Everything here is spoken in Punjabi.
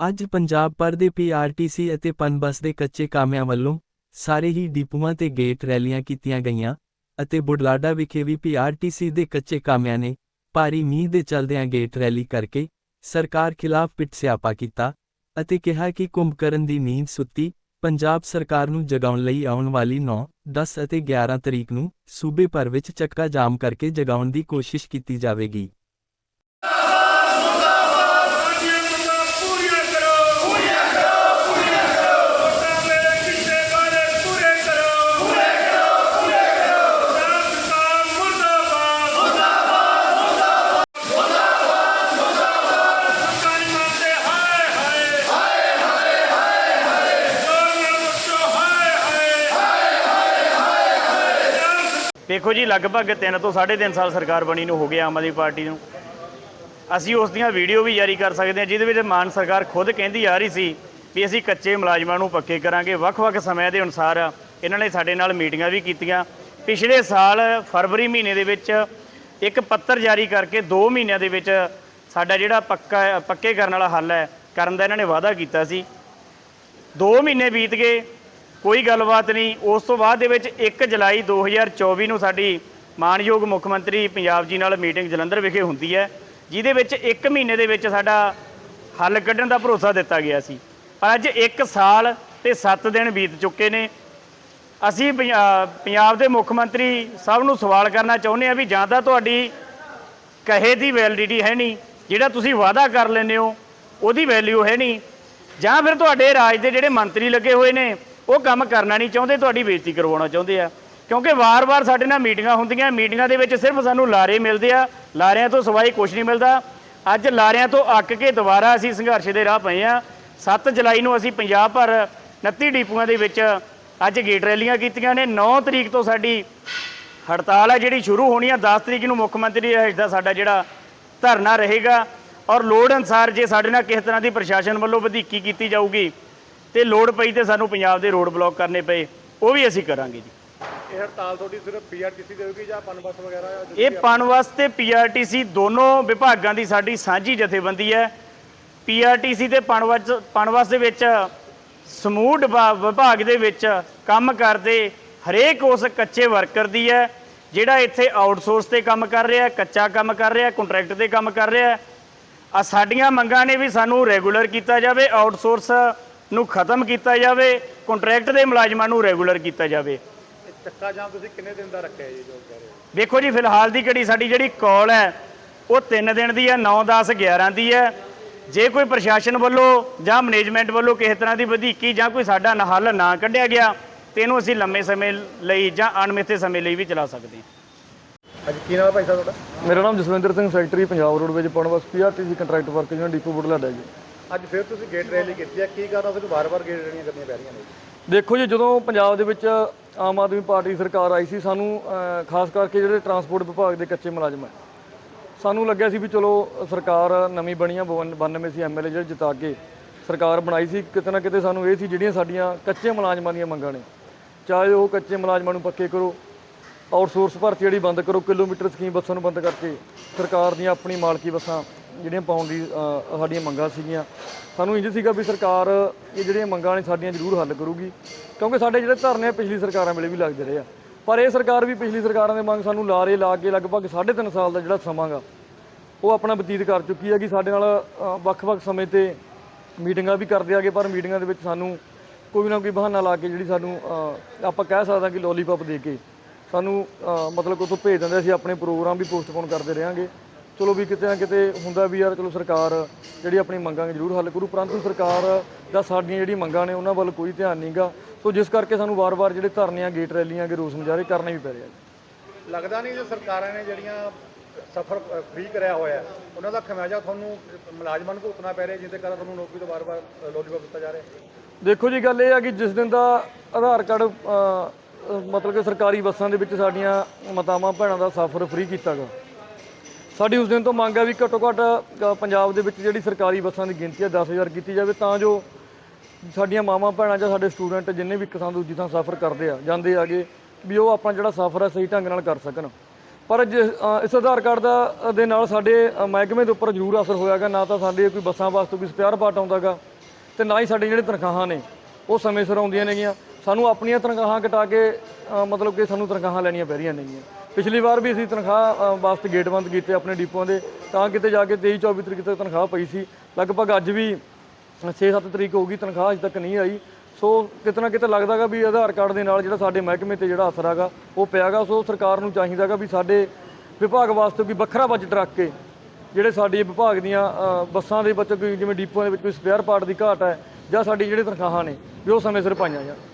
ਅੱਜ ਪੰਜਾਬ ਭਰ ਦੇ ਪੀਆਰਟੀਸੀ ਅਤੇ ਪਨਬਸ ਦੇ ਕੱਚੇ ਕਾਮਿਆਂ ਵੱਲੋਂ ਸਾਰੇ ਹੀ ਡਿਪੂਆਂ ਤੇ ਗੇਟ ਰੈਲੀਆਂ ਕੀਤੀਆਂ ਗਈਆਂ ਅਤੇ ਬੁਢਲਾਡਾ ਵਿਖੇ ਵੀ ਪੀਆਰਟੀਸੀ ਦੇ ਕੱਚੇ ਕਾਮਿਆਂ ਨੇ ਭਾਰੀ ਮੀਂਹ ਦੇ ਚਲਦਿਆਂ ਗੇਟ ਰੈਲੀ ਕਰਕੇ ਸਰਕਾਰ ਖਿਲਾਫ ਪਿੱਟ ਸਿਆਪਾ ਕੀਤਾ ਅਤੇ ਕਿਹਾ ਕਿ ਕੁੰਭਕਰਨ ਦੀ ਨੀਂਦ ਸੁੱਤੀ ਪੰਜਾਬ ਸਰਕਾਰ ਨੂੰ ਜਗਾਉਣ ਲਈ ਆਉਣ ਵਾਲੀ 9, 10 ਅਤੇ 11 ਤਰੀਕ ਨੂੰ ਸੂਬੇ ਭਰ ਵਿੱਚ ਚੱਕਾ ਜਾਮ ਕਰਕੇ ਜਗਾਉਣ ਦੀ ਕੋਸ਼ਿਸ਼ ਕੀਤੀ ਜਾਵੇਗੀ। ਦੇਖੋ ਜੀ, ਲਗਭਗ 3 ਤੋਂ 3.5 ਸਾਲ ਸਰਕਾਰ ਬਣੀ ਨੂੰ ਹੋ ਗਿਆ ਆਮ ਆਦਮੀ ਪਾਰਟੀ ਨੂੰ। ਅਸੀਂ ਉਸ ਦੀਆਂ ਵੀਡੀਓ ਵੀ ਜਾਰੀ ਕਰ ਸਕਦੇ ਹਾਂ, ਜਿਹਦੇ ਵਿੱਚ ਮਾਨ ਸਰਕਾਰ ਖੁਦ ਕਹਿੰਦੀ ਆ ਰਹੀ ਸੀ ਵੀ ਅਸੀਂ ਕੱਚੇ ਮੁਲਾਜ਼ਮਾਂ ਨੂੰ ਪੱਕੇ ਕਰਾਂਗੇ। ਵੱਖ-ਵੱਖ ਸਮਿਆਂ ਦੇ ਅਨੁਸਾਰ ਇਹਨਾਂ ਨੇ ਸਾਡੇ ਨਾਲ ਮੀਟਿੰਗਾਂ ਵੀ ਕੀਤੀਆਂ। ਪਿਛਲੇ ਸਾਲ ਫਰਵਰੀ ਮਹੀਨੇ ਦੇ ਵਿੱਚ ਇੱਕ ਪੱਤਰ ਜਾਰੀ ਕਰਕੇ 2 ਮਹੀਨਿਆਂ ਦੇ ਵਿੱਚ ਸਾਡਾ ਜਿਹੜਾ ਪੱਕਾ, ਪੱਕੇ ਕਰਨ ਵਾਲਾ ਹੱਲ ਹੈ, ਕਰਨ ਦਾ ਇਹਨਾਂ ਨੇ ਵਾਅਦਾ ਕੀਤਾ ਸੀ। 2 ਮਹੀਨੇ ਬੀਤ ਗਏ ਕੋਈ ਗੱਲਬਾਤ ਨਹੀਂ। ਉਸ ਤੋਂ ਬਾਅਦ ਦੇ ਵਿੱਚ 1 ਜੁਲਾਈ 2024 ਨੂੰ ਸਾਡੀ ਮਾਨਯੋਗ ਮੁੱਖ ਮੰਤਰੀ ਪੰਜਾਬ ਜੀ ਨਾਲ ਮੀਟਿੰਗ ਜਲੰਧਰ ਵਿਖੇ ਹੁੰਦੀ ਹੈ, ਜਿਹਦੇ ਵਿੱਚ 1 ਮਹੀਨੇ ਦੇ ਵਿੱਚ ਸਾਡਾ ਹੱਲ ਕੱਢਣ ਦਾ ਭਰੋਸਾ ਦਿੱਤਾ ਗਿਆ ਸੀ। ਅੱਜ 1 ਸਾਲ ਤੇ 7 ਦਿਨ ਬੀਤ ਚੁੱਕੇ ਨੇ। ਅਸੀਂ ਪੰਜਾਬ ਦੇ ਮੁੱਖ ਮੰਤਰੀ ਸਭ ਨੂੰ ਸਵਾਲ ਕਰਨਾ ਚਾਹੁੰਦੇ ਹਾਂ ਵੀ ਜਾਂ ਤਾਂ ਤੁਹਾਡੀ ਕਹੇ ਦੀ ਵੈਲਿਡਿਟੀ ਹੈ ਨਹੀਂ, ਜਿਹੜਾ ਤੁਸੀਂ ਵਾਅਦਾ ਕਰ ਲੈਂਦੇ ਹੋ, ਉਹਦੀ ਵੈਲਿਊ ਹੈ ਨਹੀਂ, ਜਾਂ ਫਿਰ ਤੁਹਾਡੇ ਰਾਜ ਦੇ ਜਿਹੜੇ ਮੰਤਰੀ ਲੱਗੇ ਹੋਏ ਨੇ ਉਹ ਕੰਮ ਕਰਨਾ ਨਹੀਂ ਚਾਹੁੰਦੇ, ਤੁਹਾਡੀ ਬੇਇੱਜ਼ਤੀ ਕਰਵਾਉਣਾ ਚਾਹੁੰਦੇ ਆ। ਕਿਉਂਕਿ ਵਾਰ-ਵਾਰ ਸਾਡੇ ਨਾਲ ਮੀਟਿੰਗਾਂ ਹੁੰਦੀਆਂ, ਮੀਟਿੰਗਾਂ ਦੇ ਵਿੱਚ ਸਿਰਫ ਸਾਨੂੰ ਲਾਰੇ ਮਿਲਦੇ ਆ, ਲਾਰਿਆਂ ਤੋਂ ਸਿਵਾਏ ਕੁਝ ਨਹੀਂ ਮਿਲਦਾ। ਅੱਜ ਲਾਰਿਆਂ ਤੋਂ ਅੱਕ ਕੇ ਦੁਬਾਰਾ ਅਸੀਂ ਸੰਘਰਸ਼ ਦੇ ਰਾਹ ਪਏ ਆ। 7 ਜੁਲਾਈ ਨੂੰ ਅਸੀਂ ਪੰਜਾਬ ਭਰ 29 ਡੀਪੂਆਂ ਦੇ ਵਿੱਚ ਅੱਜ ਗੇਟ ਰੈਲੀਆਂ ਕੀਤੀਆਂ ਨੇ। 9 ਤਰੀਕ ਤੋਂ ਸਾਡੀ ਹੜਤਾਲ ਹੈ ਜਿਹੜੀ ਸ਼ੁਰੂ ਹੋਣੀ ਆ। 10 ਤਰੀਕ ਨੂੰ ਮੁੱਖ ਮੰਤਰੀ ਰਹਿਸ਼ ਦਾ ਸਾਡਾ ਜਿਹੜਾ ਧਰਨਾ ਰਹੇਗਾ। ਔਰ ਲੋੜ ਅਨਸਾਰ ਜੇ ਸਾਡੇ ਨਾਲ ਕਿਸੇ ਤਰ੍ਹਾਂ ਦੀ ਪ੍ਰਸ਼ਾਸਨ ਵੱਲੋਂ ਵਧੀਕੀ ਕੀਤੀ ਜਾਊਗੀ ਤੇ ਲੋੜ ਪਈ ਤੇ ਸਾਨੂੰ ਪੰਜਾਬ ਦੇ ਰੋਡ ਬਲੌਕ ਕਰਨੇ ਪਏ। ਉਹ ਵੀ ਅਸੀਂ ਕਰਾਂਗੇ ਜੀ। ਇਹ ਹੜਤਾਲ ਤੁਹਾਡੀ ਸਿਰਫ ਪੀਆਰਟੀਸੀ ਦੇ ਹੋਗੀ ਜਾਂ ਪਨਬਸ ਵਗੈਰਾ ਇਹ ਪਨਵਸ ਤੇ ਪੀਆਰਟੀਸੀ ਦੋਨੋਂ ਵਿਭਾਗਾਂ ਦੀ ਸਾਡੀ ਸਾਂਝੀ ਜਥੇਬੰਦੀ ਹੈ। ਪੀਆਰਟੀਸੀ ਤੇ ਪਨਵਸ ਪਨਵਸ ਦੇ ਵਿੱਚ ਸਮੂਹ ਵਿਭਾਗ ਦੇ ਵਿੱਚ ਕੰਮ ਕਰਦੇ ਹਰੇਕ ਉਸ ਕੱਚੇ ਵਰਕਰ ਦੀ ਹੈ ਜਿਹੜਾ ਇੱਥੇ ਆਊਟਸੋਰਸ ਤੇ ਕੰਮ ਕਰ ਰਿਹਾ ਕੱਚਾ ਕੰਮ ਕਰ ਰਿਹਾ ਕੰਟਰੈਕਟ ਤੇ ਕੰਮ ਕਰ ਰਿਹਾ। ਆ ਸਾਡੀਆਂ ਮੰਗਾਂ ਨੇ ਵੀ ਸਾਨੂੰ ਰੈਗੂਲਰ ਕੀਤਾ ਜਾਵੇ ਆਊਟਸੋਰਸ ਨੂੰ ਖਤਮ ਕੀਤਾ ਜਾਵੇ ਕੰਟਰੈਕਟ ਦੇ ਮੁਲਾਜ਼ਮਾਂ ਨੂੰ ਰੈਗੂਲਰ ਕੀਤਾ ਜਾਵੇ। ਇਹ ਚੱਕਾ ਜਾਮ ਤੁਸੀਂ ਕਿੰਨੇ ਦਿਨ ਦਾ ਰੱਖਿਆ ਜੀ ਜੋ ਕਹਿ ਰਹੇ ਹੋ ਵੇਖੋ ਜੀ ਫਿਲਹਾਲ ਦੀ ਘੜੀ ਸਾਡੀ ਜਿਹੜੀ ਕਾਲ ਹੈ ਉਹ 3 ਦਿਨ ਦੀ ਹੈ 9 10 11 ਦੀ ਹੈ। ਜੇ ਕੋਈ ਪ੍ਰਸ਼ਾਸਨ ਵੱਲੋਂ ਜਾਂ ਮੈਨੇਜਮੈਂਟ ਵੱਲੋਂ ਕਿਸੇ ਤਰ੍ਹਾਂ ਦੀ ਵਧੀਕੀ ਜਾਂ ਕੋਈ ਸਾਡਾ ਨਾ ਹੱਲ ਨਾ ਕੱਢਿਆ ਗਿਆ ਤੇ ਇਹਨੂੰ ਅਸੀਂ ਲੰਮੇ ਸਮੇਂ ਲਈ ਜਾਂ ਅਣਮਿੱਥੇ ਸਮੇਂ ਲਈ ਵੀ ਚਲਾ ਸਕਦੇ ਹਾਂ। ਅੱਜ ਕੀ ਨਾਮ ਹੈ ਭਾਈ ਸਾਹਿਬ ਤੁਹਾਡਾ? ਮੇਰਾ ਨਾਮ Jaswinder Singh secretary Punjab roadways Punbus PRTC contract worker union depot Budhlada ji. ਅੱਜ ਫਿਰ ਤੁਸੀਂ ਗੇਟ ਰੈਲੀ ਕੀਤੀ ਹੈ ਕੀ ਕਾਰਨ ਤੁਹਾਨੂੰ ਵਾਰ-ਵਾਰ ਗੇਟ ਰੈਲੀਆਂ ਕਰਨੀਆਂ ਪੈ ਰਹੀਆਂ ਨੇ। ਦੇਖੋ ਜੀ ਜਦੋਂ ਪੰਜਾਬ ਦੇ ਵਿੱਚ ਆਮ ਆਦਮੀ ਪਾਰਟੀ ਸਰਕਾਰ ਆਈ ਸੀ ਸਾਨੂੰ ਖਾਸ ਕਰਕੇ ਜਿਹੜੇ ਟਰਾਂਸਪੋਰਟ ਵਿਭਾਗ ਦੇ ਕੱਚੇ ਮੁਲਾਜ਼ਮ ਹੈ ਸਾਨੂੰ ਲੱਗਿਆ ਸੀ ਵੀ ਚਲੋ ਸਰਕਾਰ ਨਵੀਂ ਬਣੀ ਆ 92 ਸੀ ਐਮਐਲਏ ਜਿਹੜੇ ਜਿਤਾ ਕੇ ਸਰਕਾਰ ਬਣਾਈ ਸੀ ਕਿਤੇ ਨਾ ਕਿਤੇ ਸਾਨੂੰ ਇਹ ਸੀ ਜਿਹੜੀਆਂ ਸਾਡੀਆਂ ਕੱਚੇ ਮੁਲਾਜ਼ਮਾਂ ਦੀਆਂ ਮੰਗਾਂ ਨੇ। ਚਾਹੇ ਉਹ ਕੱਚੇ ਮੁਲਾਜ਼ਮਾਂ ਨੂੰ ਪੱਕੇ ਕਰੋ ਆਊਟਸੋਰਸ ਭਰਤੀ ਜਿਹੜੀ ਬੰਦ ਕਰੋ ਕਿਲੋਮੀਟਰ ਸਕੀਮ ਬੱਸਾਂ ਨੂੰ ਬੰਦ ਕਰਕੇ ਸਰਕਾਰ ਦੀਆਂ ਆਪਣੀ ਮਾਲਕੀ ਬੱਸਾਂ ਜਿਹੜੀਆਂ ਪਾਉਣ ਦੀ ਅ, ਸਾਡੀਆਂ ਮੰਗਾਂ ਸੀਗੀਆਂ। ਸਾਨੂੰ ਇੰਜ ਸੀਗਾ ਵੀ ਸਰਕਾਰ ਇਹ ਜਿਹੜੀਆਂ ਮੰਗਾਂ ਨੇ ਸਾਡੀਆਂ ਜ਼ਰੂਰ ਹੱਲ ਕਰੂਗੀ ਕਿਉਂਕਿ ਸਾਡੇ ਜਿਹੜੇ ਧਰਨੇ ਆ ਪਿਛਲੀ ਸਰਕਾਰਾਂ ਵੇਲੇ ਵੀ ਲੱਗਦੇ ਰਹੇ ਆ। ਪਰ ਇਹ ਸਰਕਾਰ ਵੀ ਪਿਛਲੀ ਸਰਕਾਰਾਂ ਦੇ ਮੰਗ ਸਾਨੂੰ ਲਾਰੇ ਲਾ ਕੇ ਲਗਭਗ 3.5 ਸਾਲ ਦਾ ਜਿਹੜਾ ਸਮਾਂ ਗਾ ਉਹ ਆਪਣਾ ਬਤੀਤ ਕਰ ਚੁੱਕੀ ਹੈ ਕਿ ਸਾਡੇ ਨਾਲ ਅ, ਵੱਖ-ਵੱਖ ਸਮੇਂ ਤੇ ਮੀਟਿੰਗਾਂ ਵੀ ਕਰਦੇ ਆਗੇ ਪਰ ਮੀਟਿੰਗਾਂ ਦੇ ਵਿੱਚ ਸਾਨੂੰ ਕੋਈ ਨਾ ਕੋਈ ਬਹਾਨਾ ਲਾ ਕੇ ਜਿਹੜੀ ਸਾਨੂੰ ਅ, ਆਪਾਂ ਕਹਿ ਸਕਦੇ ਹਾਂ ਕਿ ਲੋਲੀਪੌਪ ਦੇ ਕੇ ਸਾਨੂੰ ਅ, ਮਤਲਬ ਉੱਥੋਂ ਭੇਜ ਦਿੰਦੇ ਅਸੀਂ ਆਪਣੇ ਪ੍ਰੋਗਰਾਮ ਵੀ ਪੋਸਟਪੋਨ ਕਰਦੇ ਰਹਾਂਗੇ। ਚਲੋ ਵੀ ਕਿਤੇ ਨਾ ਕਿਤੇ ਹੁੰਦਾ ਵੀ ਯਾਰ ਚਲੋ ਸਰਕਾਰ ਜਿਹੜੀ ਆਪਣੀ ਮੰਗਾਂ ਜ਼ਰੂਰ ਹੱਲ ਕਰੂ ਪਰੰਤੂ ਸਰਕਾਰ ਦਾ ਸਾਡੀਆਂ ਜਿਹੜੀ ਮੰਗਾਂ ਨੇ ਉਹਨਾਂ ਵੱਲ ਕੋਈ ਧਿਆਨ ਨਹੀਂਗਾ ਸੋ ਜਿਸ ਕਰਕੇ ਸਾਨੂੰ ਵਾਰ-ਵਾਰ ਜਿਹੜੇ ਧਰਨਿਆਂ ਗੇਟ ਰੈਲੀਆਂ ਗੇ ਰੋਸ ਮੁਜ਼ਾਹਰੇ ਕਰਨੇ ਵੀ ਪੈ ਰਹੇ ਆ। ਲੱਗਦਾ ਨਹੀਂ ਜੋ ਸਰਕਾਰਾਂ ਨੇ ਜਿਹੜੀਆਂ ਸਫਰ ਫ੍ਰੀ ਕਰਿਆ ਹੋਇਆ ਉਹਨਾਂ ਦਾ ਖਮਿਆਜਾ ਤੁਹਾਨੂੰ ਮੁਲਾਜ਼ਮਾਂ ਨੂੰ ਭੁਗਤਣਾ ਪੈ ਰਿਹਾ ਜਿਹਦੇ ਕਾਰਨ ਤੁਹਾਨੂੰ ਨੌਕਰੀ ਤੋਂ ਵਾਰ-ਵਾਰ ਲੋਲੀਪੌਪ ਦਿੱਤਾ ਜਾ ਰਿਹਾ ਦੇਖੋ ਜੀ ਗੱਲ ਇਹ ਆ ਕਿ ਜਿਸ ਦਿਨ ਦਾ ਆਧਾਰ ਕਾਰਡ ਮਤਲਬ ਕਿ ਸਰਕਾਰੀ ਬੱਸਾਂ ਦੇ ਵਿੱਚ ਸਾਡੀਆਂ ਮਾਤਾਵਾਂ ਭੈਣਾਂ ਦਾ ਸਫ਼ਰ ਫ੍ਰੀ ਕੀਤਾ ਗਾ। ਸਾਡੀ ਉਸ ਦਿਨ ਤੋਂ ਮੰਗ ਹੈ ਵੀ ਘੱਟੋ ਘੱਟ ਅ, ਪੰਜਾਬ ਦੇ ਵਿੱਚ ਜਿਹੜੀ ਸਰਕਾਰੀ ਬੱਸਾਂ ਦੀ ਗਿਣਤੀ ਹੈ 10000 ਕੀਤੀ ਜਾਵੇ ਤਾਂ ਜੋ ਸਾਡੀਆਂ ਮਾਵਾਂ ਭੈਣਾਂ ਜਾਂ ਸਾਡੇ ਸਟੂਡੈਂਟ ਜਿੰਨੇ ਵੀ ਇੱਕ ਥਾਂ ਦੂਜੀ ਥਾਂ ਸਫ਼ਰ ਕਰਦੇ ਆ ਜਾਂਦੇ ਆਗੇ ਵੀ ਉਹ ਆਪਣਾ ਜਿਹੜਾ ਸਫ਼ਰ ਹੈ ਸਹੀ ਢੰਗ ਨਾਲ ਕਰ ਸਕਣ। ਪਰ ਜਿਸ- ਅ, ਇਸ ਆਧਾਰ ਕਾਰਡ ਦਾ ਦੇ ਨਾਲ ਸਾਡੇ ਅ, ਮਹਿਕਮੇ ਦੇ ਉੱਪਰ ਜ਼ਰੂਰ ਅਸਰ ਹੋਇਆਗਾ ਨਾ ਤਾਂ ਸਾਡੇ ਕੋਈ ਬੱਸਾਂ ਵਾਸਤੇ ਕੋਈ ਸਪੇਅਰ ਪਾਰਟ ਆਉਂਦਾਗਾ ਤੇ ਨਾ ਹੀ ਸਾਡੇ ਜਿਹੜੇ ਤਨਖਾਹਾਂ ਨੇ ਉਹ ਸਮੇਂ ਸਿਰ ਆਉਂਦੀਆਂ ਨੇਗੀਆਂ। ਸਾਨੂੰ ਆਪਣੀਆਂ ਤਨਖਾਹਾਂ ਕਟਾ ਕੇ ਅ, ਮਤਲਬ ਕਿ ਸਾਨੂੰ ਤਨਖਾਹਾਂ ਲੈਣੀਆਂ ਪੈ ਰਹੀਆਂ ਨੇਗੀਆਂ। ਪਿਛਲੀ ਵਾਰ ਵੀ ਅਸੀਂ ਤਨਖਾਹ ਅ, ਵਾਸਤੇ ਗੇਟ ਬੰਦ ਕੀਤੇ ਆਪਣੇ ਡਿਪੂਆਂ ਦੇ ਤਾਂ ਕਿਤੇ ਜਾ ਕੇ 23 24 ਤਰੀਕ ਤੱਕ ਤਨਖਾਹ ਪਈ ਸੀ। ਲਗਭਗ ਅੱਜ ਵੀ 6-7 ਤਰੀਕ ਹੋ ਗਈ ਤਨਖਾਹ ਅਜੇ ਤੱਕ ਨਹੀਂ ਆਈ। ਸੋ ਕਿਤੇ ਨਾ ਕਿਤੇ ਲੱਗਦਾਗਾ ਵੀ ਆਧਾਰ ਕਾਰਡ ਦੇ ਨਾਲ ਜਿਹੜਾ ਸਾਡੇ ਮਹਿਕਮੇ ਤੇ ਜਿਹੜਾ ਅਸਰ ਹੈਗਾ ਉਹ ਪਿਆਗਾ। ਸੋ ਸਰਕਾਰ ਨੂੰ ਚਾਹੀਦਾਗਾ ਵੀ ਸਾਡੇ ਵਿਭਾਗ ਵਾਸਤੇ ਕੋਈ ਵੱਖਰਾ ਬਜਟ ਰੱਖ ਕੇ ਜਿਹੜੇ ਸਾਡੇ ਵਿਭਾਗ ਦੀਆਂ ਅ, ਬੱਸਾਂ ਦੇ ਵਿੱਚ ਕੋਈ ਜਿਵੇਂ ਡਿਪੂਆਂ ਦੇ ਵਿੱਚ ਕੋਈ ਸਪੇਅਰ ਪਾਰਟ ਦੀ ਘਾਟ ਹੈ ਜਾਂ ਸਾਡੀ ਜਿਹੜੀ ਤਨਖਾਹਾਂ ਨੇ ਵੀ ਉਹ ਸਮੇਂ ਸਿਰ ਪਾਈਆਂ ਜਾਣ।